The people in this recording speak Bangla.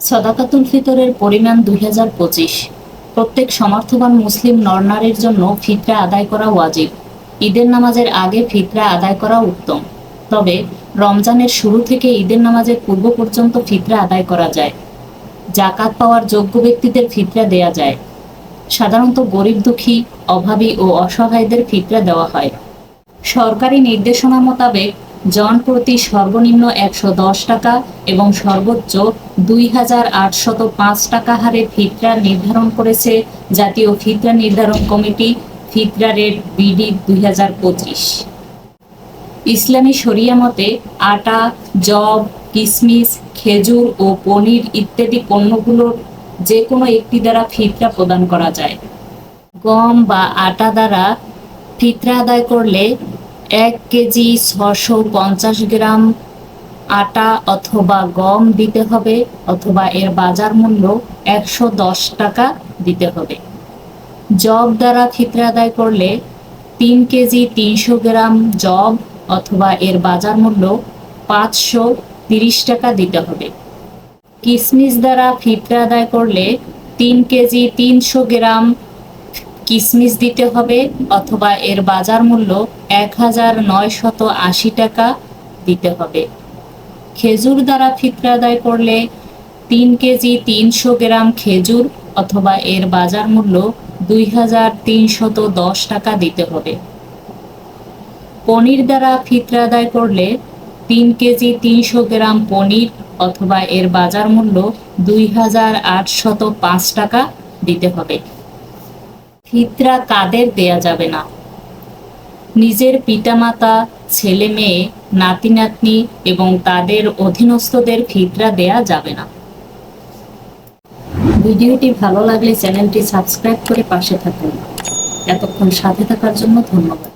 সদাকাতুল ফিতরের পরিমাণ দুই হাজার পঁচিশ। প্রত্যেক সমর্থবান মুসলিম নরনারীর জন্য ফিতরা আদায় করা ওয়াজিব। ঈদের নামাজের আগে ফিতরা আদায় করা উত্তম। তবে রমজানের শুরু থেকে ঈদের নামাজের পূর্ব পর্যন্ত ফিতরা আদায় করা যায়। জাকাত পাওয়ার যোগ্য ব্যক্তিদের ফিতরা দেয়া যায়। সাধারণত গরিব দুঃখী, অভাবী ও অসহায়দের ফিতরা দেওয়া হয়। সরকারি নির্দেশনা মোতাবেক জন প্রতি সর্বনিম্ন একশো দশ টাকা এবং সর্বোচ্চ দুই টাকা হারে ফিতরা নির্ধারণ করেছে জাতীয় ফিতরা নির্ধারণ কমিটি, ফিতরা রেট বিডি দুই হাজার পঁচিশ। ইসলামী শরিয়া মতে আটা জব কিশমিশ খেজুর ও পনির ইত্যাদি পণ্যগুলোর যে কোনো একটি দ্বারা ফিতরা প্রদান করা যায়। গম বা আটা দ্বারা ফিতরা আদায় করলে এক কেজি ছশো পঞ্চাশ গ্রাম আটা অথবা গম দিতে হবে অথবা এর বাজার মূল্য একশো দশ টাকা দিতে হবে। জব দ্বারা ফিতরা আদায় করলে তিন কেজি তিনশো গ্রাম জব অথবা এর বাজার মূল্য পাঁচশো তিরিশ টাকা দিতে হবে। কিসমিস দ্বারা ফিতরা আদায় করলে তিন কেজি তিনশো গ্রাম কিসমিস দিতে হবে অথবা এর বাজার মূল্য এক হাজার নয়শত আশি টাকা দিতে হবে। খেজুর দ্বারা ফিতরা আদায় করলে তিন কেজি তিনশো গ্রাম খেজুর অথবা এর বাজার মূল্য দুই হাজার তিনশত দশ টাকা দিতে হবে। পনির দ্বারা ফিতরা আদায় করলে তিন কেজি তিনশো গ্রাম পনির অথবা এর বাজার মূল্য দুই হাজার আটশত পাঁচ টাকা দিতে হবে। ফিতরা কাদের দেয়া যাবে না? নিজের পিতামাতা, ছেলে মেয়ে নাতি নাতনি এবং তাদের অধীনস্থদের ফিতরা দেয়া যাবে না। ভিডিওটি ভালো লাগলে চ্যানেলটি সাবস্ক্রাইব করে পাশে থাকুন। এতক্ষণ সাথে থাকার জন্য ধন্যবাদ।